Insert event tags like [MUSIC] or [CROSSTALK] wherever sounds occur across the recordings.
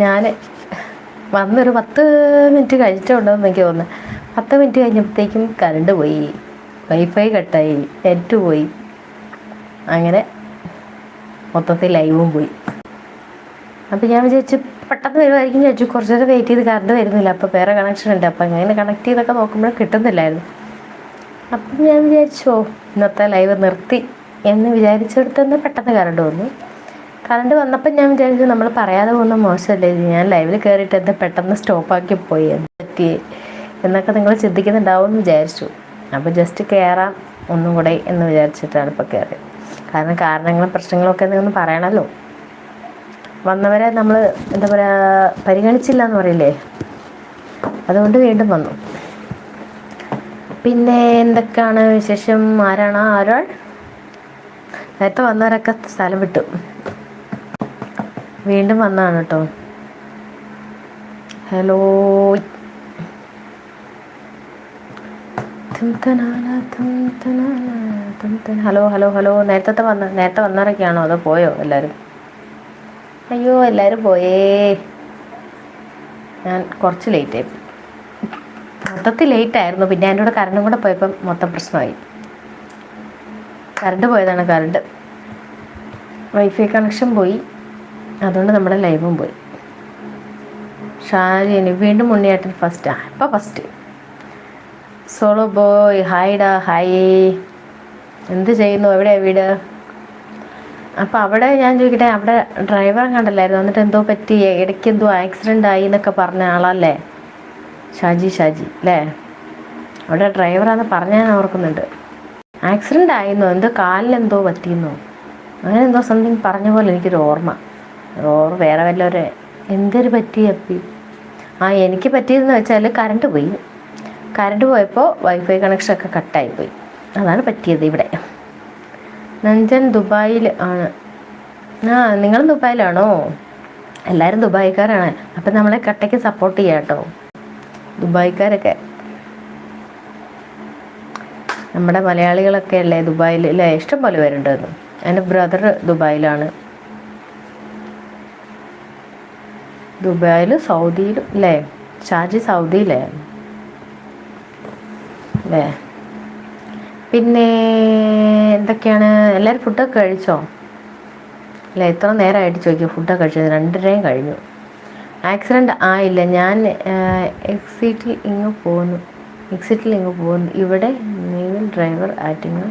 ഞാൻ വന്നൊരു പത്ത് മിനിറ്റ് കഴിച്ചിട്ടുണ്ടെന്ന് എനിക്ക് തോന്നുന്നു. പത്ത് മിനിറ്റ് കഴിഞ്ഞപ്പോഴത്തേക്കും കറണ്ട് പോയി. വൈഫൈ കട്ടായി. നെറ്റ് പോയി. അങ്ങനെ മൊത്തത്തിൽ ലൈവും പോയി. അപ്പോൾ ഞാൻ വിചാരിച്ചു പെട്ടെന്ന് വരുമായിരിക്കും വിചാരിച്ചു. കുറച്ച് നേരം വെയിറ്റ് ചെയ്ത് കറണ്ട് വരുന്നില്ല. അപ്പോൾ വേറെ കണക്ഷൻ ഉണ്ട്. അപ്പോൾ അങ്ങനെ കണക്ട് ചെയ്തൊക്കെ നോക്കുമ്പോൾ കിട്ടുന്നില്ലായിരുന്നു. അപ്പം ഞാൻ വിചാരിച്ചോ ഇന്നത്തെ ലൈവ് നിർത്തി എന്ന് വിചാരിച്ചെടുത്ത് തന്നെ പെട്ടെന്ന് കറണ്ട് വന്നു. കറണ്ട് വന്നപ്പോൾ ഞാൻ വിചാരിച്ചു നമ്മൾ പറയാതെ പോകുന്ന മോശമല്ലേ ഞാൻ ലൈവിൽ കയറിയിട്ട് എന്താ പെട്ടെന്ന് സ്റ്റോപ്പാക്കി പോയി. പറ്റി? എന്നൊക്കെ നിങ്ങൾ ചിന്തിക്കുന്നുണ്ടാവും എന്ന് വിചാരിച്ചു. അപ്പോൾ ജസ്റ്റ് കയറാം ഒന്നും കൂടെ എന്ന് വിചാരിച്ചിട്ടാണ് ഇപ്പോൾ കയറിയത് കാരണം കാരണങ്ങളും പ്രശ്നങ്ങളൊക്കെ നിങ്ങൾ പറയണമല്ലോ വന്നവരെ നമ്മൾ എന്താ പറയുക പരിഗണിച്ചില്ല എന്ന് പറയില്ലേ? അതുകൊണ്ട് വീണ്ടും വന്നു. പിന്നെ എന്തൊക്കെയാണ് വിശേഷം? ആരാണ്? ആരാൾ നേരത്തെ വന്നവരൊക്കെ സ്ഥലം വിട്ടു. വീണ്ടും വന്നാണ് കേട്ടോ ഹലോ. Hello hello hello. നേരത്തെ വന്ന നേരത്തെ വന്നവരൊക്കെയാണോ? അതോ പോയോ എല്ലാവരും അയ്യോ എല്ലാവരും പോയേ. ഞാൻ കുറച്ച് ലേറ്റ് ആയി. മൊത്തത്തിൽ ലേറ്റ് ആയിരുന്നു. പിന്നെ എന്റെ കൂടെ കറണ്ടും കൂടെ പോയപ്പം മൊത്തം പ്രശ്നമായി. കറണ്ട് പോയതാണ് കറണ്ട് വൈഫൈ കണക്ഷൻ പോയി. അതുകൊണ്ട് നമ്മുടെ ലൈവും പോയി. ഷാജിന് വീണ്ടും ഉണ്ണിയേട്ടൻ ഫസ്റ്റാ ഇപ്പം ഫസ്റ്റ് സോളോ ബോയ് ഹായ്ഡാ ഹായ് എന്ത് ചെയ്യുന്നു? എവിടെയാ വീട്? അപ്പോൾ അവിടെ ഞാൻ ചോദിക്കട്ടെ അവിടെ ഡ്രൈവറെ കണ്ടല്ലായിരുന്നു. എന്നിട്ട് എന്തോ പറ്റി? ഇടയ്ക്ക് എന്തോ ആക്സിഡന്റ് ആയി എന്നൊക്കെ പറഞ്ഞ ആളല്ലേ? ഷാജി ഷാജി അല്ലേ അവിടെ ഡ്രൈവറാന്ന് പറഞ്ഞ ഞാൻ ഓർക്കുന്നുണ്ട്. ആക്സിഡന്റ് ആയിരുന്നോ എന്തോ കാലിലെന്തോ പറ്റിയെന്നോ അങ്ങനെ എന്തോ സംതിങ് പറഞ്ഞ പോലെ എനിക്കൊരു ഓർമ്മ. ഓർ വേറെ വല്ലവരെ? എന്തൊരു പറ്റി അപ്പി? ആ എനിക്ക് പറ്റിയതെന്ന് വെച്ചാൽ കറണ്ട് പോയി. കറണ്ട് പോയപ്പോൾ വൈഫൈ കണക്ഷനൊക്കെ കട്ടായി പോയി. അതാണ് പറ്റിയത് ഇവിടെ. നഞ്ചൻ ദുബായിൽ ആണ്. ആ നിങ്ങൾ ദുബായിലാണോ? എല്ലാവരും ദുബായിക്കാരാണ്. അപ്പം നമ്മളെ കട്ടയ്ക്ക് സപ്പോർട്ട് ചെയ്യാം കേട്ടോ. ദുബായിക്കാരൊക്കെ. നമ്മുടെ മലയാളികളൊക്കെ അല്ലേ ദുബായിൽ? അല്ലേ ഇഷ്ടം പോലെ പേരുണ്ട്. എന്റെ ബ്രദർ ദുബായിലാണ്. ദുബായിൽ സൗദിയിൽ അല്ലേ ഷാജി സൗദിയിലേ? അല്ലേ പിന്നെ എന്തൊക്കെയാണ്? എല്ലാവരും ഫുഡൊക്കെ കഴിച്ചോ? അല്ല എത്ര നേരമായിട്ട് ചോദിക്കുക. ഫുഡൊക്കെ കഴിച്ചത് രണ്ടരയും കഴിഞ്ഞു. ആക്സിഡന്റ് ആയില്ല. ഞാൻ എക്സിറ്റിൽ ഇങ്ങ് പോകുന്നു എക്സിറ്റിൽ ഇങ്ങ് പോകുന്നു ഇവിടെ നീവിൽ ഡ്രൈവർ ആറ്റിങ്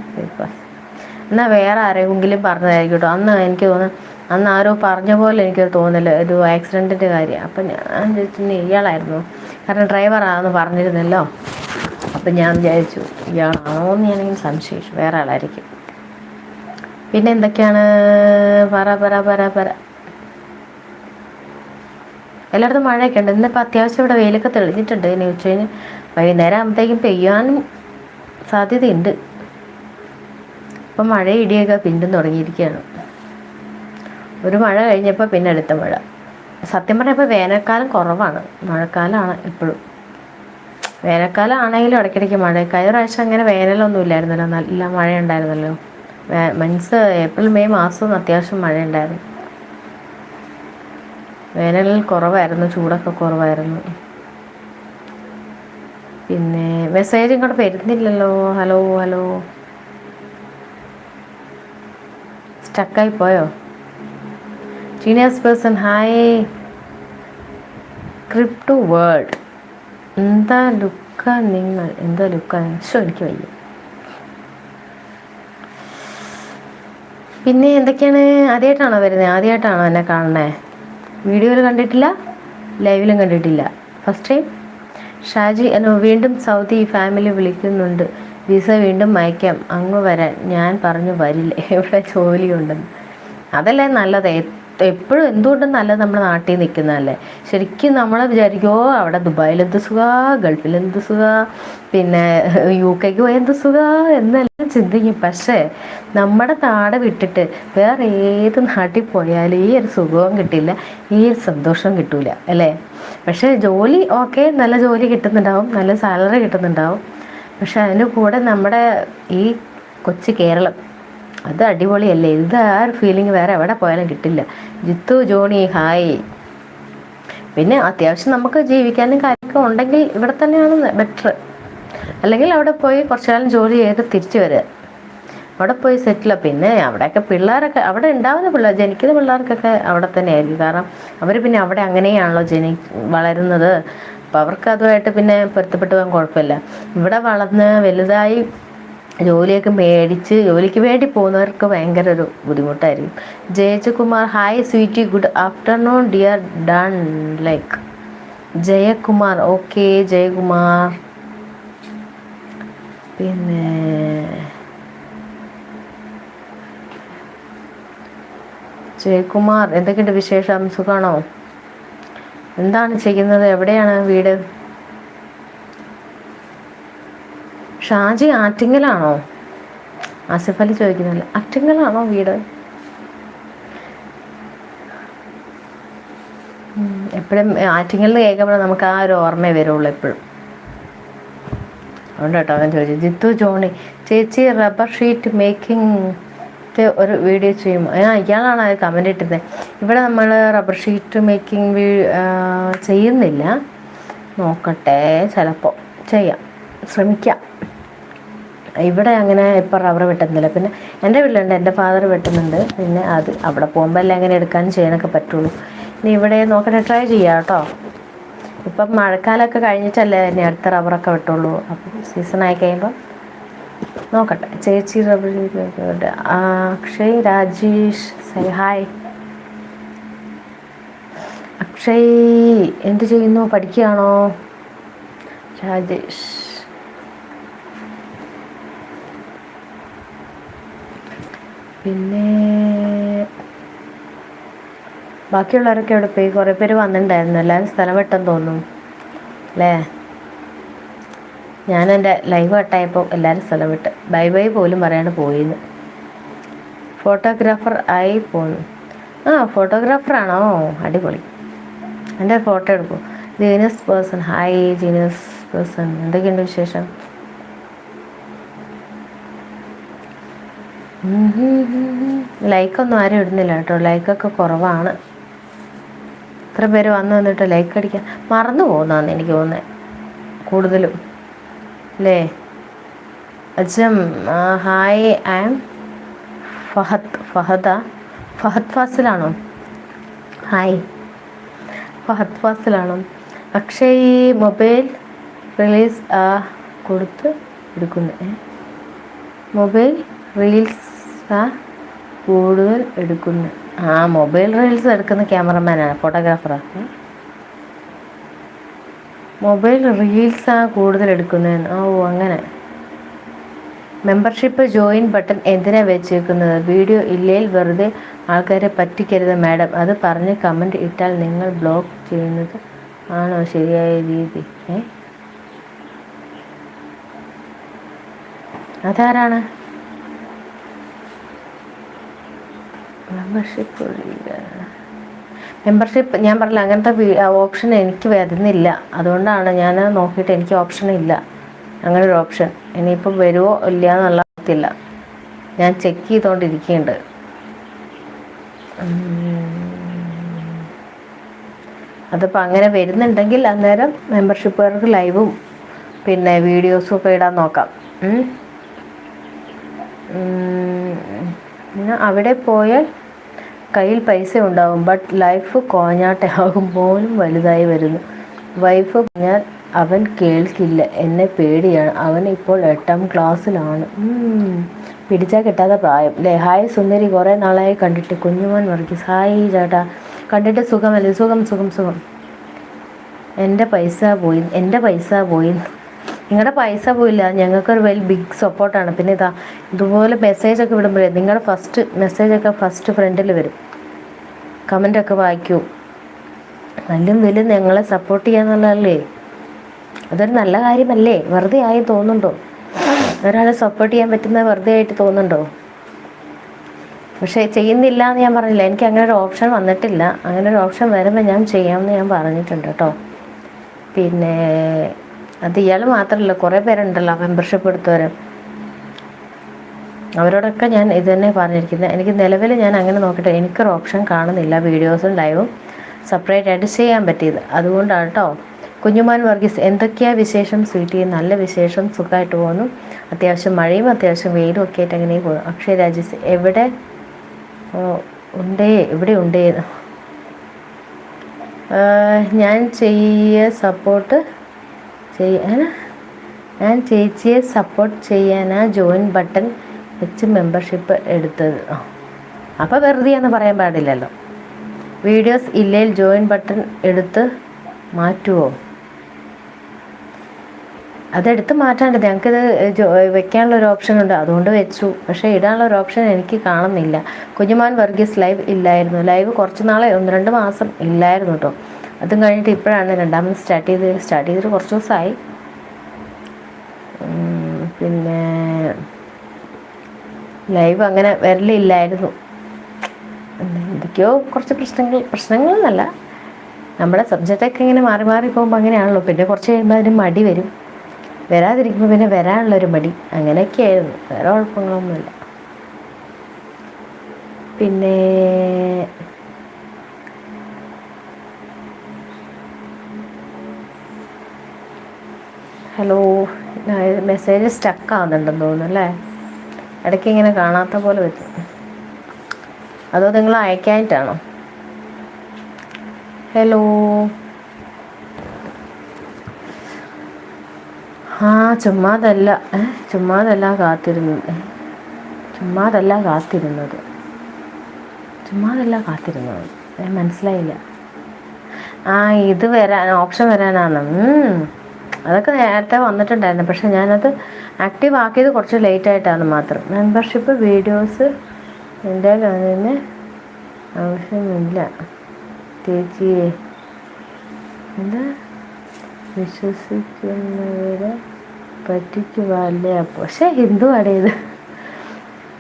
എന്നാൽ വേറെ ആരെങ്കിലും പറഞ്ഞതായിരിക്കും കേട്ടോ. അന്ന് എനിക്ക് തോന്നുന്നു അന്ന് ആരോ പറഞ്ഞ പോലെ എനിക്ക് തോന്നില്ല ഇത് ആക്സിഡന്റിന്റെ കാര്യം. അപ്പം ഞാൻ ചോദിച്ചു ഇയാളായിരുന്നു. കാരണം ഡ്രൈവറാണെന്ന് പറഞ്ഞിരുന്നല്ലോ. അപ്പം ഞാൻ വിചാരിച്ചു ഇയാളാണോ എന്ന് ഞാനെങ്കിലും സംശയിച്ചു. വേറെ ആളായിരിക്കും. പിന്നെ എന്തൊക്കെയാണ്? പറ പറ പറ പറ. എല്ലായിടത്തും മഴയൊക്കെ ഉണ്ട്. ഇന്നിപ്പോൾ അത്യാവശ്യം ഇവിടെ വെയിലൊക്കെ തെളിഞ്ഞിട്ടുണ്ട്. ഇനി ഉച്ച കഴിഞ്ഞ് വൈകുന്നേരം ആകുമ്പോഴത്തേക്കും പെയ്യാനും സാധ്യതയുണ്ട്. അപ്പം മഴ ഇടിയൊക്കെ പിണ്ടും തുടങ്ങിയിരിക്കുകയാണ് ഒരു മഴ കഴിഞ്ഞപ്പോൾ പിന്നെ അടുത്ത മഴ. സത്യം പറഞ്ഞാൽ ഇപ്പോൾ വേനൽക്കാലം കുറവാണ്. മഴക്കാലമാണ് ഇപ്പോഴും വേനൽക്കാലം ആണെങ്കിലും ഇടയ്ക്കിടയ്ക്ക് മഴ. കഴിഞ്ഞ പ്രാവശ്യം അങ്ങനെ വേനലൊന്നും ഇല്ലായിരുന്നല്ലോ. നല്ല മഴ ഉണ്ടായിരുന്നല്ലോ മീൻസ് ഏപ്രിൽ മെയ് മാസമൊന്നും അത്യാവശ്യം മഴ ഉണ്ടായിരുന്നു വേനലിൽ കുറവായിരുന്നു. ചൂടൊക്കെ കുറവായിരുന്നു. പിന്നെ മെസ്സേജ് ഇങ്ങോട്ട് വരുന്നില്ലല്ലോ. ഹലോ ഹലോ സ്റ്റക്കായി പോയോ? Genius person hi crypto world എന്താ ലുക്ക നിങ്ങൾ? എന്താ ലുക്ക? ശോ എനിക്ക് വയ്യ. പിന്നെ എന്തൊക്കെയാണ്? ആദ്യമായിട്ടാണോ വരുന്നത് ആദ്യമായിട്ടാണോ എന്നെ കാണണേ വീഡിയോയിൽ കണ്ടിട്ടില്ല ലൈവിലും കണ്ടിട്ടില്ല. ഫസ്റ്റ് ടൈം ഷാജി എന്നോ വീണ്ടും സൗദി ഫാമിലി വിളിക്കുന്നുണ്ട്. വിസ വീണ്ടും അയക്കാം. അങ്ങ് വരാൻ ഞാൻ പറഞ്ഞു വരില്ല. എവിടെ ജോലിയുണ്ടെന്ന്. അതല്ലേ നല്ലത്? എപ്പോഴും എന്തുകൊണ്ടും നല്ലത് നമ്മുടെ നാട്ടിൽ നിൽക്കുന്നതല്ലേ? ശരിക്കും നമ്മൾ വിചാരിക്കുമോ അവിടെ ദുബായിൽ എന്ത് സുഖ ഗൾഫിൽ എന്ത് സുഖ പിന്നെ യു കെക്ക് പോയി എന്ത് സുഖ എന്നെല്ലാം ചിന്തിക്കും. പക്ഷേ നമ്മുടെ നാട് വിട്ടിട്ട് വേറെ ഏത് നാട്ടിൽ പോയാലും ഈ ഒരു സുഖവും കിട്ടില്ല ഈ ഒരു സന്തോഷവും കിട്ടൂല അല്ലേ? പക്ഷേ ജോലി ഓക്കെ നല്ല ജോലി കിട്ടുന്നുണ്ടാവും നല്ല സാലറി കിട്ടുന്നുണ്ടാവും. പക്ഷെ അതിന്റെ കൂടെ നമ്മുടെ ഈ കൊച്ചു കേരളം അത് അടിപൊളിയല്ലേ? ഇത് ആ ഒരു ഫീലിംഗ് വേറെ എവിടെ പോയാലും കിട്ടില്ല. ജിത്തു ജോണി ഹായ്. പിന്നെ അത്യാവശ്യം നമുക്ക് ജീവിക്കാനും കാര്യമൊക്കെ ഉണ്ടെങ്കിൽ ഇവിടെ തന്നെയാണ് ബെറ്റർ അല്ലെങ്കിൽ അവിടെ പോയി കുറച്ചു കാലം ജോലി ചെയ്ത് തിരിച്ചു വരിക. അവിടെ പോയി സെറ്റിൽ പിന്നെ അവിടെയൊക്കെ പിള്ളേരൊക്കെ അവിടെ ഉണ്ടാവുന്ന പിള്ളേർ ജനിക്കുന്ന പിള്ളേർക്കൊക്കെ അവിടെ തന്നെ ആയിരിക്കും കാരണം അവർ പിന്നെ അവിടെ അങ്ങനെയാണല്ലോ ജനി വളരുന്നത്. അപ്പോൾ അവർക്ക് അതുമായിട്ട് പിന്നെ പൊരുത്തപ്പെട്ട് പോകാൻ കുഴപ്പമില്ല. ഇവിടെ വളർന്ന് വലുതായി ജോലിയൊക്കെ മേടിച്ച് ജോലിക്ക് വേണ്ടി പോകുന്നവർക്ക് ഭയങ്കര ഒരു ബുദ്ധിമുട്ടായിരിക്കും. Jayajakumar hi sweety good afternoon dear done like Jayakumar. Okay Jayakumar. പിന്നെ ജയകുമാർ എന്തൊക്കെയുണ്ട് വിശേഷം? സുഖമാണോ എന്താണ് ചെയ്യുന്നത്? എവിടെയാണ് വീട്? ഷാജി ആറ്റിങ്ങലാണോ? ആസിഫ് അലി ചോദിക്കുന്നില്ല. ആറ്റിങ്ങലാണോ വീട്? എപ്പോഴും ആറ്റിങ്ങലിൽ കേൾക്കുമ്പോൾ നമുക്ക് ആ ഒരു ഓർമ്മയെ വരുള്ളൂ എപ്പോഴും. അതുകൊണ്ട് കേട്ടോ അവൻ ചോദിച്ചു ജിത്തു ജോണി ചേച്ചി റബ്ബർ ഷീറ്റ് മേക്കിംഗ് ഒരു വീഡിയോ ചെയ്യും ഇയാളാണ് അത് കമന്റ് ഇട്ടിരുന്നത് ഇവിടെ നമ്മൾ റബ്ബർ ഷീറ്റ് മേക്കിംഗ് ചെയ്യുന്നില്ല. നോക്കട്ടെ ചിലപ്പോൾ ചെയ്യാം. ശ്രമിക്കാം. ഇവിടെ അങ്ങനെ ഇപ്പം റബ്ബർ വെട്ടുന്നില്ല. പിന്നെ എന്റെ വീട്ടിലുണ്ട്. എന്റെ ഫാദർ വെട്ടുന്നുണ്ട്. പിന്നെ അത് അവിടെ പോകുമ്പോൾ എല്ലാം അങ്ങനെ എടുക്കാനും ചെയ്യാനൊക്കെ പറ്റുള്ളൂ. ഇനി ഇവിടെ നോക്കട്ടെ ട്രൈ ചെയ്യാം കേട്ടോ. ഇപ്പം മഴക്കാലമൊക്കെ കഴിഞ്ഞിട്ടല്ലേ ഇനി അടുത്ത റബ്ബറൊക്കെ വെട്ടുള്ളൂ. അപ്പം സീസൺ ആയി കഴിയുമ്പോൾ നോക്കട്ടെ. ചേച്ചി റബ്ബർ അക്ഷയ് രാജേഷ് സൈ ഹായ് അക്ഷയ് എന്ത് ചെയ്യുന്നു? പഠിക്കുകയാണോ? രാജേഷ്. പിന്നെ ബാക്കിയുള്ളവരൊക്കെ അവിടെ പോയി? കുറേ പേര് വന്നിട്ടുണ്ടായിരുന്നു. എല്ലാവരും സ്ഥലം വെട്ടെന്ന് തോന്നുന്നു. അല്ലേ? ഞാൻ ലൈവ് കട്ടായപ്പോൾ എല്ലാവരും സ്ഥലം വിട്ട്. ബൈ ബൈ പോലും പറയാണ്ട് പോയിന്ന്. ഫോട്ടോഗ്രാഫർ ആയി പോന്നു. ആ ഫോട്ടോഗ്രാഫറാണോ അടിപൊളി. എന്റെ ഫോട്ടോ എടുക്കും. Genius person hi genius person എന്തൊക്കെയുണ്ട് വിശേഷം? ലൈക്കൊന്നും ആരും ഇടുന്നില്ല കേട്ടോ. ലൈക്കൊക്കെ കുറവാണ്. എത്ര പേര് വന്നു വന്നിട്ട് ലൈക്ക് അടിക്കാൻ മറന്നു പോകുന്നതാണ് എനിക്ക് തോന്നുന്നത് കൂടുതലും. അല്ലേ? അജം hi I am Fahad Fahad. Fahad ഫാസിലാണോ? Hi. Fahad ഫാസിലാണോ? അക്ഷയ് മൊബൈൽ റിലീസ് കൊടുത്ത് എടുക്കുന്നത് മൊബൈൽ റീൽസ് കൂടുതൽ എടുക്കുന്നു. ആ മൊബൈൽ റീൽസ് എടുക്കുന്ന ക്യാമറമാനാണ് ഫോട്ടോഗ്രാഫറാണ് മൊബൈൽ റീൽസ് റീൽസാണ് കൂടുതൽ എടുക്കുന്നതെന്ന്? ഓ അങ്ങനെ. മെമ്പർഷിപ്പ് ജോയിൻ ബട്ടൺ എന്തിനാ വെച്ചേക്കുന്നത്? വീഡിയോ ഇല്ലേൽ വെറുതെ ആൾക്കാരെ പറ്റിക്കരുത് മാഡം അത് പറഞ്ഞ് കമന്റ് ഇട്ടാൽ നിങ്ങൾ ബ്ലോക്ക് ചെയ്യുന്നത് ആണോ ശരിയായ രീതി? ഏ? അതാരാണ്? മെമ്പർഷിപ്പ് മെമ്പർഷിപ്പ് ഞാൻ പറഞ്ഞില്ല അങ്ങനത്തെ ഓപ്ഷൻ എനിക്ക് വരുന്നില്ല. അതുകൊണ്ടാണ് ഞാൻ നോക്കിയിട്ട് എനിക്ക് ഓപ്ഷൻ ഇല്ല. അങ്ങനെ ഒരു ഓപ്ഷൻ ഇനിയിപ്പോൾ വരുമോ ഇല്ല എന്നുള്ള ഞാൻ ചെക്ക് ചെയ്തുകൊണ്ടിരിക്കുന്നുണ്ട് അതിപ്പോൾ അങ്ങനെ വരുന്നുണ്ടെങ്കിൽ അന്നേരം മെമ്പർഷിപ്പുകാർക്ക് ലൈവും പിന്നെ വീഡിയോസും ഒക്കെ ഇടാൻ നോക്കാം. പിന്നെ അവിടെ പോയാൽ കയ്യിൽ പൈസ ഉണ്ടാവും ബട്ട് ലൈഫ് കോഞ്ഞാട്ടയാകും പോലും വലുതായി വരുന്നു. വൈഫ് ഞാൻ അവൻ കേൾക്കില്ല എന്നെ പേടിയാണ് അവൻ ഇപ്പോൾ എട്ടാം ക്ലാസ്സിലാണ്. പിടിച്ചാൽ കിട്ടാത്ത പ്രായം. അല്ലേ ഹായ് സുന്ദരി കുറേ നാളായി കണ്ടിട്ട് കുഞ്ഞുമോൻ വർഗീസ്. ഹായ് ചേട്ടാ കണ്ടിട്ട് സുഖമല്ലേ? സുഖം സുഖം സുഖം. എന്റെ പൈസ പോയി എന്റെ പൈസ പോയി. നിങ്ങളുടെ പൈസ പോയില്ല. ഞങ്ങൾക്കൊരു വലിയ ബിഗ് സപ്പോർട്ടാണ് പിന്നെ ഇതാ ഇതുപോലെ മെസ്സേജൊക്കെ വിടുമ്പോഴേ നിങ്ങളുടെ ഫസ്റ്റ് മെസ്സേജൊക്കെ ഫസ്റ്റ് ഫ്രണ്ടിൽ വരും. കമന്റൊക്കെ വായിക്കൂ. നല്ലും വലും ഞങ്ങളെ സപ്പോർട്ട് ചെയ്യാന്നുള്ളതല്ലേ അതൊരു നല്ല കാര്യമല്ലേ? വെറുതെ ആയി തോന്നുന്നുണ്ടോ? ഒരാളെ സപ്പോർട്ട് ചെയ്യാൻ പറ്റുന്ന വെറുതെ ആയിട്ട് തോന്നുന്നുണ്ടോ? പക്ഷേ ചെയ്യുന്നില്ല എന്ന് ഞാൻ പറഞ്ഞില്ല. എനിക്ക് അങ്ങനെ ഒരു ഓപ്ഷൻ വന്നിട്ടില്ല. അങ്ങനെ ഒരു ഓപ്ഷൻ വരുമ്പോൾ ഞാൻ ചെയ്യാമെന്ന് ഞാൻ പറഞ്ഞിട്ടുണ്ട് കേട്ടോ. പിന്നെ അത് ഇയാൾ മാത്രമല്ല കുറേ പേരുണ്ടല്ലോ മെമ്പർഷിപ്പ് എടുത്തവർ അവരോടൊക്കെ ഞാൻ ഇത് തന്നെ പറഞ്ഞിരിക്കുന്നത്. എനിക്ക് നിലവിൽ ഞാൻ അങ്ങനെ നോക്കിയിട്ട് എനിക്കൊരു ഓപ്ഷൻ കാണുന്നില്ല വീഡിയോസും ലൈവും സെപ്പറേറ്റ് ആയിട്ട് ചെയ്യാൻ പറ്റിയത്. അതുകൊണ്ടാണ് കേട്ടോ കുഞ്ഞുമാൻ വർഗീസ് എന്തൊക്കെയാണ് വിശേഷം സ്വീറ്റി? നല്ല വിശേഷം സുഖമായിട്ട് പോകുന്നു അത്യാവശ്യം മഴയും അത്യാവശ്യം വെയിലും ഒക്കെ ആയിട്ട് അങ്ങനെ പോകും അക്ഷയ് രാജീസ് എവിടെ? ഉണ്ടേ എവിടെ ഉണ്ടേ. ഞാൻ ചെയ്യ സപ്പോർട്ട് ചെയ്യാൻ ഞാൻ ചേച്ചിയെ സപ്പോർട്ട് ചെയ്യാനാ ജോയിൻ ബട്ടൺ വെച്ച് മെമ്പർഷിപ്പ് എടുത്തത്. അപ്പോൾ വെറുതെ എന്ന് പറയാൻ പാടില്ലല്ലോ. വീഡിയോസ് ഇല്ലേൽ ജോയിൻ ബട്ടൺ എടുത്ത് മാറ്റുമോ അതെടുത്ത് മാറ്റാണ്ട് ഞങ്ങൾക്കിത് വെക്കാനുള്ള ഒരു ഓപ്ഷൻ ഉണ്ട്. അതുകൊണ്ട് വെച്ചു. പക്ഷേ ഇടാനുള്ള ഒരു ഓപ്ഷൻ എനിക്ക് കാണുന്നില്ല. കുഞ്ഞുമാൻ വർഗീസ് ലൈവ് ഇല്ലായിരുന്നു. ലൈവ് കുറച്ച് നാളെ ഒന്ന് രണ്ട് മാസം ഇല്ലായിരുന്നു കേട്ടോ അതും കഴിഞ്ഞിട്ട് ഇപ്പോഴാണ് രണ്ടാമത് സ്റ്റാർട്ട് ചെയ്ത് സ്റ്റാർട്ട് ചെയ്തിട്ട് കുറച്ച് ദിവസമായി. പിന്നെ ലൈവ് അങ്ങനെ വരലില്ലായിരുന്നു. എന്തൊക്കെയോ കുറച്ച് പ്രശ്നങ്ങൾ പ്രശ്നങ്ങളെന്നല്ല. നമ്മുടെ സബ്ജക്റ്റൊക്കെ ഇങ്ങനെ മാറി മാറി പോകുമ്പോൾ അങ്ങനെയാണല്ലോ. പിന്നെ കുറച്ച് കഴിയുമ്പോൾ അതിന് മടി വരും. വരാതിരിക്കുമ്പോൾ പിന്നെ വരാനുള്ളൊരു മടി അങ്ങനെയൊക്കെയായിരുന്നു. വേറെ കുഴപ്പങ്ങളൊന്നുമില്ല. പിന്നെ ഹലോ മെസ്സേജ് സ്റ്റക്ക് ആവുന്നുണ്ടെന്ന് തോന്നുന്നു അല്ലേ? ഇടയ്ക്ക് ഇങ്ങനെ കാണാത്ത പോലെ പറ്റും. അതോ നിങ്ങൾ അയക്കാനായിട്ടാണോ ഹലോ. ആ ചുമ്മാതല്ല. ചുമ്മാതല്ല കാത്തിരുന്നത്. ചുമ്മാതല്ല കാത്തിരുന്നത്. ചുമ്മാതല്ല കാത്തിരുന്നത്. മനസ്സിലായില്ല. ആ ഇത് വരാൻ ഓപ്ഷൻ വരാനാണ്. അതൊക്കെ നേരത്തെ വന്നിട്ടുണ്ടായിരുന്നു. പക്ഷെ ഞാനത് ആക്റ്റീവ് ആക്കിയത് കുറച്ച് ലേറ്റ് ആയിട്ടാണ് മാത്രം. മെമ്പർഷിപ്പ് വീഡിയോസ് എന്റെ അതിന് ആവശ്യമില്ല. ചേച്ചിയെ എന്താ വിശ്വസിക്കുന്നവരെ പറ്റിക്കുവല്ലേ? അപ്പോൾ പക്ഷേ ഹിന്ദു അടയത്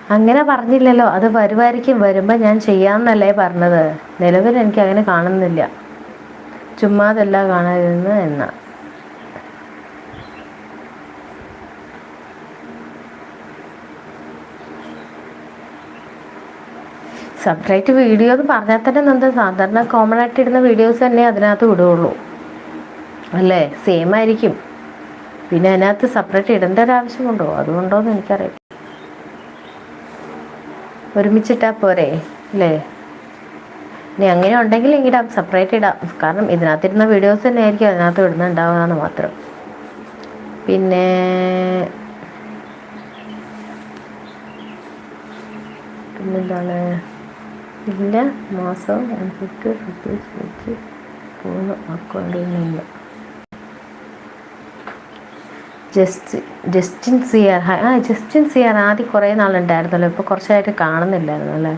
അങ്ങനെ പറഞ്ഞില്ലല്ലോ. അത് വരുമായിരിക്കും. വരുമ്പോൾ ഞാൻ ചെയ്യാമെന്നല്ലേ പറഞ്ഞത്. നിലവിൽ എനിക്ക് അങ്ങനെ കാണുന്നില്ല. ചുമ്മാതല്ല കാണരുതെന്ന് എന്നാ. സെപ്പറേറ്റ് വീഡിയോ എന്ന് പറഞ്ഞാൽ തന്നെ എന്താ സാധാരണ കോമൺ ആയിട്ട് ഇടുന്ന വീഡിയോസ് തന്നെ അതിനകത്ത് വിടുകയുള്ളൂ അല്ലേ? സെയിം ആയിരിക്കും. പിന്നെ അതിനകത്ത് സെപ്പറേറ്റ് ഇടേണ്ട ഒരു ആവശ്യമുണ്ടോ? അതുകൊണ്ടോ എന്ന് എനിക്കറിയാം ഒരുമിച്ചിട്ടാ പോരെ അല്ലേ? ഇനി അങ്ങനെ ഉണ്ടെങ്കിൽ ഇടാം സെപ്പറേറ്റ് ഇടാം. കാരണം ഇതിനകത്തിരുന്ന വീഡിയോസ് തന്നെ ആയിരിക്കും അതിനകത്ത് ഇടുന്നുണ്ടാവുക എന്ന് മാത്രം. പിന്നെ പിന്നെന്താണ്? ഇല്ല മാസം എനിക്ക് റുപ്പീസ് വെച്ച് പോകുന്ന അക്കൗണ്ടിൽ നിന്ന് ജസ്റ്റ് ജസ്റ്റിൻ സിയർ ആ ജസ്റ്റിൻ സിയർ ആദ്യം കുറേ നാളുണ്ടായിരുന്നല്ലോ ഇപ്പോൾ കുറച്ചായിട്ട് കാണുന്നില്ലായിരുന്നു അല്ലേ?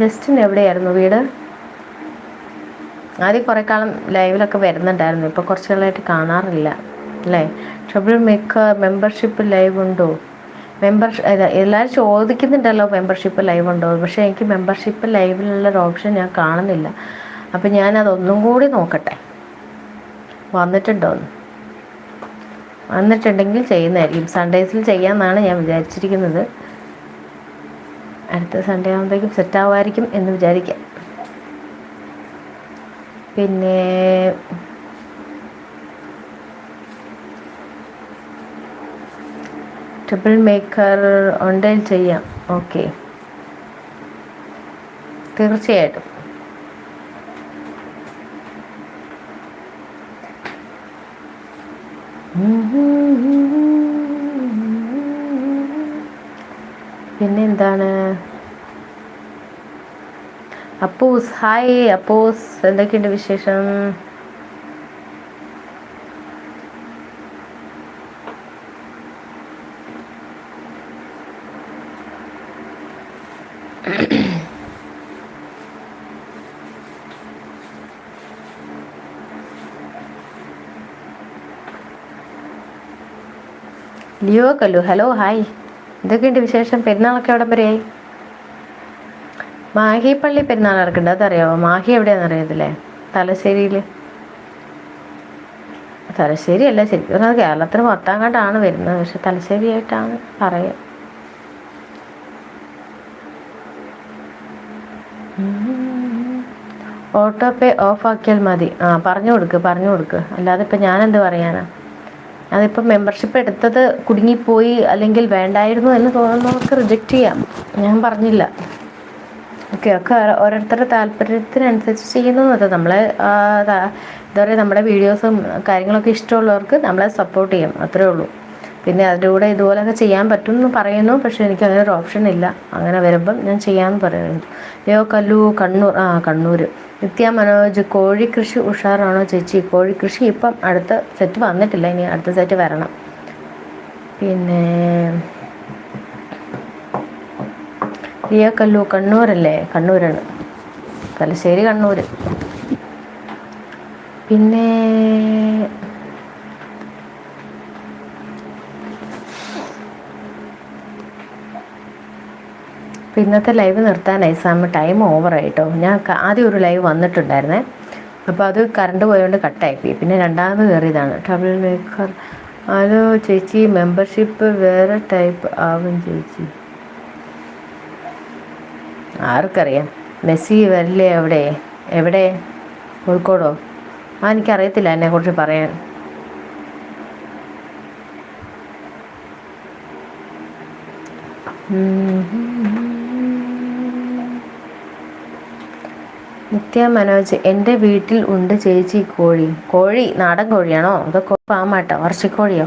ജസ്റ്റിൻ എവിടെയായിരുന്നു വീട്? ആദ്യം കുറേ കാലം ലൈവിലൊക്കെ വരുന്നുണ്ടായിരുന്നു ഇപ്പോൾ കുറച്ച് കാലമായിട്ട് കാണാറില്ല അല്ലേ? ട്രബിൾ മേക്കർ മെമ്പർഷിപ്പ് ലൈവ് ഉണ്ടോ? മെമ്പർ എല്ലാവരും ചോദിക്കുന്നുണ്ടല്ലോ മെമ്പർഷിപ്പ് ലൈവ് ഉണ്ടോ? പക്ഷേ എനിക്ക് മെമ്പർഷിപ്പ് ലൈവിലുള്ളൊരു ഓപ്ഷൻ ഞാൻ കാണുന്നില്ല. അപ്പം ഞാനതൊന്നും കൂടി നോക്കട്ടെ. വന്നിട്ടുണ്ടോ വന്നിട്ടുണ്ടെങ്കിൽ ചെയ്യുന്നതായിരിക്കും. സൺഡേസിൽ ചെയ്യാമെന്നാണ് ഞാൻ വിചാരിച്ചിരിക്കുന്നത്. അടുത്ത സൺഡേ ആകുമ്പോഴേക്കും സെറ്റ് ആവുമായിരിക്കും എന്ന് വിചാരിക്കാം. പിന്നെ ട്രിപ്പിൾ മേക്കർ ഓൺലൈൻ ചെയ്യാം. ഓക്കെ തീർച്ചയായിട്ടും. പിന്നെന്താണ്? അപ്പൂസ് ഹായ് അപ്പൂസ്. എന്തൊക്കെയുണ്ട് വിശേഷം? ലിയോ കല്ലു. Hello hi. എന്തൊക്കെയുണ്ട് വിശേഷം? പെരുന്നാളൊക്കെ എവിടെ വരെയായി മാഹി പള്ളി പെരുന്നാൾ ഇറക്കുന്നുണ്ട് അതറിയാമോ മാഹി എവിടെയാണെന്ന് അറിയത്തില്ലേ? തലശ്ശേരിയിൽ തലശ്ശേരി അല്ല ശരിക്കും പറഞ്ഞാൽ കേരളത്തിന് മൊത്തങ്ങാട്ടാണ് വരുന്നത്. പക്ഷെ തലശ്ശേരി ആയിട്ടാണ് പറയുക ഓട്ടോ പേ ഓഫ് ആക്കിയാൽ മതി. ആ പറഞ്ഞു കൊടുക്ക് പറഞ്ഞു കൊടുക്ക്. അല്ലാതെ ഇപ്പം ഞാനെന്ത് പറയാനാ? അതിപ്പോൾ മെമ്പർഷിപ്പ് എടുത്തത് കുടുങ്ങിപ്പോയി അല്ലെങ്കിൽ വേണ്ടായിരുന്നു എന്ന് തോന്നുന്നവർക്ക് റിജക്റ്റ് ചെയ്യാം. ഞാൻ പറഞ്ഞില്ല. ഓക്കെ ഒക്കെ ഓരോരുത്തരുടെ താല്പര്യത്തിനനുസരിച്ച് ചെയ്യുന്നത് നമ്മളെ എന്താ പറയുക നമ്മുടെ വീഡിയോസും കാര്യങ്ങളൊക്കെ ഇഷ്ടമുള്ളവർക്ക് നമ്മളെ സപ്പോർട്ട് ചെയ്യും. അത്രേ ഉള്ളൂ. പിന്നെ അതിന്റെ കൂടെ ഇതുപോലെയൊക്കെ ചെയ്യാൻ പറ്റും എന്ന് പറയുന്നു. പക്ഷേ എനിക്ക് അങ്ങനെ ഒരു ഓപ്ഷൻ ഇല്ല. അങ്ങനെ വരുമ്പം ഞാൻ ചെയ്യാമെന്ന് പറയുന്നു. യോ കല്ലു കണ്ണൂർ ആ കണ്ണൂർ നിത്യ മനോജ് കോഴിക്കൃഷി ഉഷാറാണോ ചേച്ചി? കോഴിക്കൃഷി ഇപ്പം അടുത്ത സെറ്റ് വന്നിട്ടില്ല ഇനി അടുത്ത സെറ്റ് വരണം. പിന്നെ ലിയ കല്ലു കണ്ണൂരല്ലേ? കണ്ണൂരാണ്. തലശ്ശേരി കണ്ണൂർ പിന്നെ ഇന്നത്തെ ലൈവ് നിർത്താനായി സാം ടൈം ഓവറായിട്ടോ ഞാൻ ആദ്യം ഒരു ലൈവ് വന്നിട്ടുണ്ടായിരുന്നേ. അപ്പോൾ അത് കറണ്ട് പോയതുകൊണ്ട് കട്ടായിപ്പോയി പിന്നെ രണ്ടാമത് കയറിയതാണ് ട്രബിൾ മേക്കർ ഹലോ ചേച്ചി മെമ്പർഷിപ്പ് വേറെ ടൈപ്പ് ആവും ചേച്ചി. ആർക്കറിയാം? മെസ്സി വരില്ലേ അവിടെ? എവിടെ? കോഴിക്കോടോ? ആ എനിക്കറിയത്തില്ല എന്നെക്കുറിച്ച് പറയാൻ. നിത്യ മനോജ് എന്റെ വീട്ടിൽ ഉണ്ട് ചേച്ചി കോഴി. കോഴി? നാടൻ കോഴിയാണോ? അതോ പാമാട്ടോ ഇറച്ചിക്കോഴിയോ?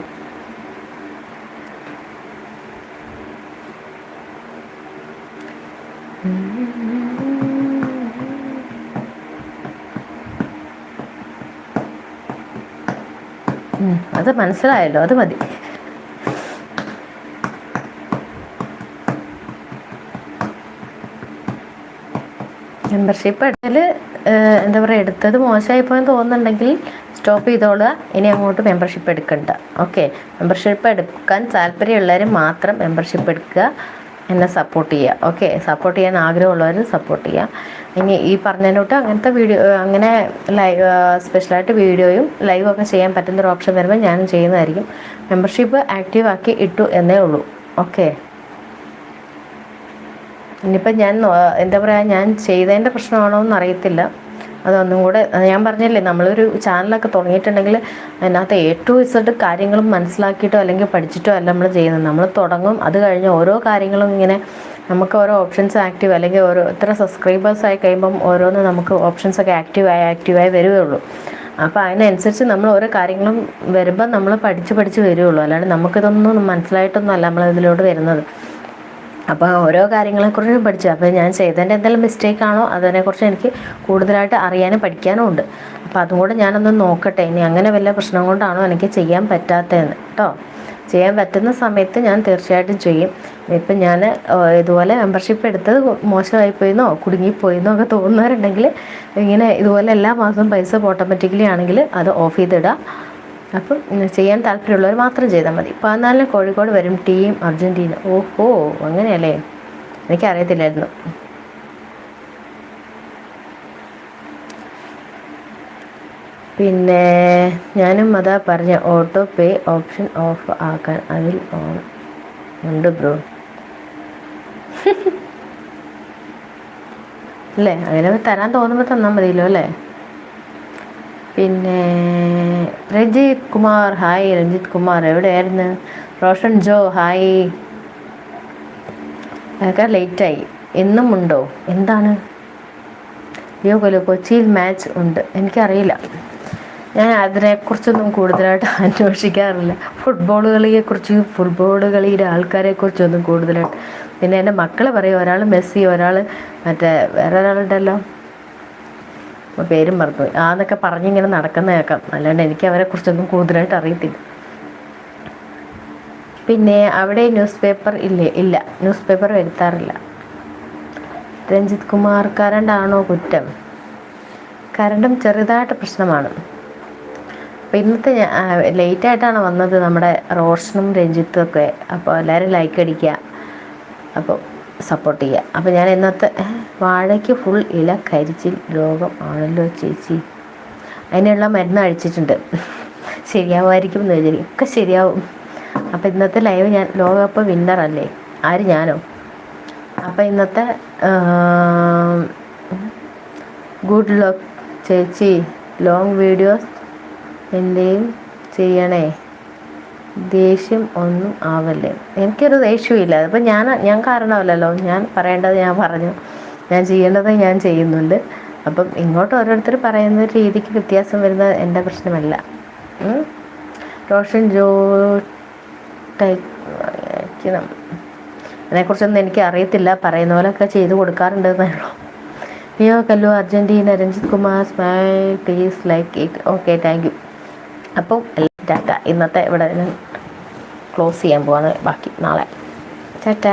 അത് മനസ്സിലായല്ലോ. അത് മതി. മെമ്പർഷിപ്പ് എടുത്താൽ എന്താ പറയുക എടുത്തത് മോശമായി പോയെന്ന് തോന്നുന്നുണ്ടെങ്കിൽ സ്റ്റോപ്പ് ചെയ്തോളുക. ഇനി അങ്ങോട്ട് മെമ്പർഷിപ്പ് എടുക്കണ്ട. ഓക്കെ മെമ്പർഷിപ്പ് എടുക്കാൻ താല്പര്യമുള്ളവർ മാത്രം മെമ്പർഷിപ്പ് എടുക്കുക. എന്നെ സപ്പോർട്ട് ചെയ്യുക. ഓക്കെ സപ്പോർട്ട് ചെയ്യാൻ ആഗ്രഹമുള്ളവർ സപ്പോർട്ട് ചെയ്യുക. ഇനി ഈ പറഞ്ഞതിനോട്ട് അങ്ങനത്തെ വീഡിയോ അങ്ങനെ ലൈവ് സ്പെഷ്യലായിട്ട് വീഡിയോയും ലൈവും ഒക്കെ ചെയ്യാൻ പറ്റുന്നൊരു ഓപ്ഷൻ വരുമ്പോൾ ഞാനും ചെയ്യുന്നതായിരിക്കും. മെമ്പർഷിപ്പ് ആക്റ്റീവ് ആക്കി ഇട്ടു എന്നേ ഉള്ളൂ. ഓക്കെ ഇനിയിപ്പോൾ ഞാൻ എന്താ പറയുക ഞാൻ ചെയ്തതിന്റെ പ്രശ്നമാണോ എന്ന് അറിയത്തില്ല അതൊന്നും കൂടെ ഞാൻ പറഞ്ഞില്ലേ നമ്മളൊരു ചാനലൊക്കെ തുടങ്ങിയിട്ടുണ്ടെങ്കിൽ അതിനകത്ത് ഏറ്റവും ഇസഡ് കാര്യങ്ങളും മനസ്സിലാക്കിയിട്ടോ അല്ലെങ്കിൽ പഠിച്ചിട്ടോ അല്ല നമ്മൾ ചെയ്യുന്നത്. നമ്മൾ തുടങ്ങും അത് കഴിഞ്ഞ് ഓരോ കാര്യങ്ങളും ഇങ്ങനെ നമുക്ക് ഓരോ ഓപ്ഷൻസ് ആക്റ്റീവ് അല്ലെങ്കിൽ ഓരോ ഇത്ര സബ്സ്ക്രൈബേഴ്സ് ആയി കഴിയുമ്പം ഓരോന്ന് നമുക്ക് ഓപ്ഷൻസ് ഒക്കെ ആക്റ്റീവായി ആക്റ്റീവായി വരികയുള്ളൂ. അപ്പോൾ അതിനനുസരിച്ച് നമ്മൾ ഓരോ കാര്യങ്ങളും വരുമ്പോൾ നമ്മൾ പഠിച്ച് പഠിച്ച് വരികയുള്ളൂ. അല്ലാണ്ട് നമുക്കിതൊന്നും മനസ്സിലായിട്ടൊന്നും അല്ല നമ്മൾ ഇതിലോട്ട് വരുന്നത്. അപ്പോൾ ഓരോ കാര്യങ്ങളെക്കുറിച്ച് പഠിച്ചു. അപ്പോൾ ഞാൻ ചെയ്തതിന്റെ എന്തെങ്കിലും മിസ്റ്റേക്ക് ആണോ അതിനെക്കുറിച്ച് എനിക്ക് കൂടുതലായിട്ട് അറിയാനും പഠിക്കാനും ഉണ്ട്. അപ്പോൾ അതും കൂടെ ഞാനൊന്ന് നോക്കട്ടെ. ഇനി അങ്ങനെ വല്ല പ്രശ്നം കൊണ്ടാണോ എനിക്ക് ചെയ്യാൻ പറ്റാത്തതെന്ന്. കേട്ടോ ചെയ്യാൻ പറ്റുന്ന സമയത്ത് ഞാൻ തീർച്ചയായിട്ടും ചെയ്യും. ഇപ്പം ഞാൻ ഇതുപോലെ മെമ്പർഷിപ്പ് എടുത്തത് മോശമായി പോയിന്നോ കുടുങ്ങിപ്പോയിന്നോ ഒക്കെ തോന്നുന്നവരുണ്ടെങ്കിൽ ഇങ്ങനെ ഇതുപോലെ എല്ലാ മാസവും പൈസ ഓട്ടോമാറ്റിക്കലി ആണെങ്കിൽ അത് ഓഫ് ചെയ്തിടുക അപ്പം ചെയ്യാൻ താല്പര്യമുള്ളവർ മാത്രം ചെയ്താൽ മതി. പതിനാലിന് കോഴിക്കോട് വരും ടീം അർജന്റീന ഓഹോ അങ്ങനെയല്ലേ? എനിക്കറിയത്തില്ലായിരുന്നു. പിന്നെ ഞാനും അതാ പറഞ്ഞ ഓട്ടോ പേ ഓപ്ഷൻ ഓഫ് ആക്കാൻ അതിൽ ഓൺ ഉണ്ട് ബ്രോ. [LAUGHS] അല്ലേ? അങ്ങനെ തരാൻ തോന്നുമ്പോൾ തന്നാൽ മതിയല്ലോ അല്ലേ? പിന്നെ രഞ്ജിത് കുമാർ ഹായ് രഞ്ജിത് കുമാർ എവിടെയായിരുന്നു? റോഷൻ ജോ ഹായ്. അതൊക്കെ ലേറ്റായി എന്നും ഉണ്ടോ? എന്താണ്? യോഗലോ കൊച്ചിയിൽ മാച്ച് ഉണ്ട്. എനിക്കറിയില്ല. ഞാൻ അതിനെക്കുറിച്ചൊന്നും കൂടുതലായിട്ട് അന്വേഷിക്കാറില്ല. ഫുട്ബോൾ കളിയെക്കുറിച്ച് ഫുട്ബോൾ കളിയുടെ ആൾക്കാരെക്കുറിച്ചൊന്നും കൂടുതലായിട്ട്. പിന്നെ എന്റെ മക്കൾ പറയും ഒരാൾ മെസ്സി ഒരാൾ മറ്റേ വേറെ ഒരാളുണ്ടല്ലോ പേരും മറന്നു ആന്നൊക്കെ പറഞ്ഞിങ്ങനെ നടക്കുന്ന കേൾക്കാം. അല്ലാണ്ട് എനിക്ക് അവരെ കുറിച്ചൊന്നും കൂടുതലായിട്ട് അറിയത്തില്ല. പിന്നെ അവിടെ ന്യൂസ് പേപ്പർ ഇല്ലേ? ഇല്ല. ന്യൂസ് പേപ്പർ വരുത്താറില്ല. രഞ്ജിത് കുമാർ കരണ്ടാണോ കുറ്റം? കരണ്ടും ചെറുതായിട്ട് പ്രശ്നമാണ്. അപ്പം ഇന്നത്തെ ലേറ്റായിട്ടാണ് വന്നത് നമ്മുടെ റോഷനും രഞ്ജിത്തും ഒക്കെ. അപ്പോൾ എല്ലാവരും ലൈക്ക് അടിക്കുക. അപ്പോൾ സപ്പോർട്ട് ചെയ്യുക. അപ്പോൾ ഞാൻ ഇന്നത്തെ വാഴയ്ക്ക് ഫുൾ ഇല കരിച്ചിൽ രോഗം ആണല്ലോ ചേച്ചി. അതിനുള്ള മരുന്ന് അഴിച്ചിട്ടുണ്ട്. ശരിയാവുമായിരിക്കും എന്ന് വിചാരിക്കും. ഒക്കെ ശരിയാവും. അപ്പോൾ ഇന്നത്തെ ലൈവ് ഞാൻ ലോകകപ്പ് വിന്നറല്ലേ ആര്? ഞാനോ? അപ്പോൾ ഇന്നത്തെ ഗുഡ് ലക്ക് ചേച്ചി. ലോങ് വീഡിയോസ് എന്റെയും ചെയ്യണേ. ദേഷ്യം ഒന്നും ആവല്ലേ? എനിക്കൊരു ദേഷ്യമില്ല അതിപ്പോൾ ഞാൻ ഞാൻ കാരണമല്ലല്ലോ. ഞാൻ പറയേണ്ടത് ഞാൻ പറഞ്ഞു. ഞാൻ ചെയ്യേണ്ടത് ഞാൻ ചെയ്യുന്നുണ്ട്. അപ്പം ഇങ്ങോട്ട് ഓരോരുത്തർ പറയുന്ന രീതിക്ക് വ്യത്യാസം വരുന്ന എന്റെ പ്രശ്നമല്ല. റോഷൻ ജോ ടൈക്കണം അതിനെക്കുറിച്ചൊന്നും എനിക്ക് അറിയത്തില്ല. പറയുന്ന പോലെയൊക്കെ ചെയ്ത് കൊടുക്കാറുണ്ടെന്നുള്ളൂ Neo Kallu Argentina Ranjith Kumar smile please like it. Okay thank you. അപ്പം ടാറ്റ. ഇന്നത്തെ ഇവിടെ ക്ലോസ് ചെയ്യാൻ പോവാണ്. ബാക്കി നാളെ. ടാറ്റ.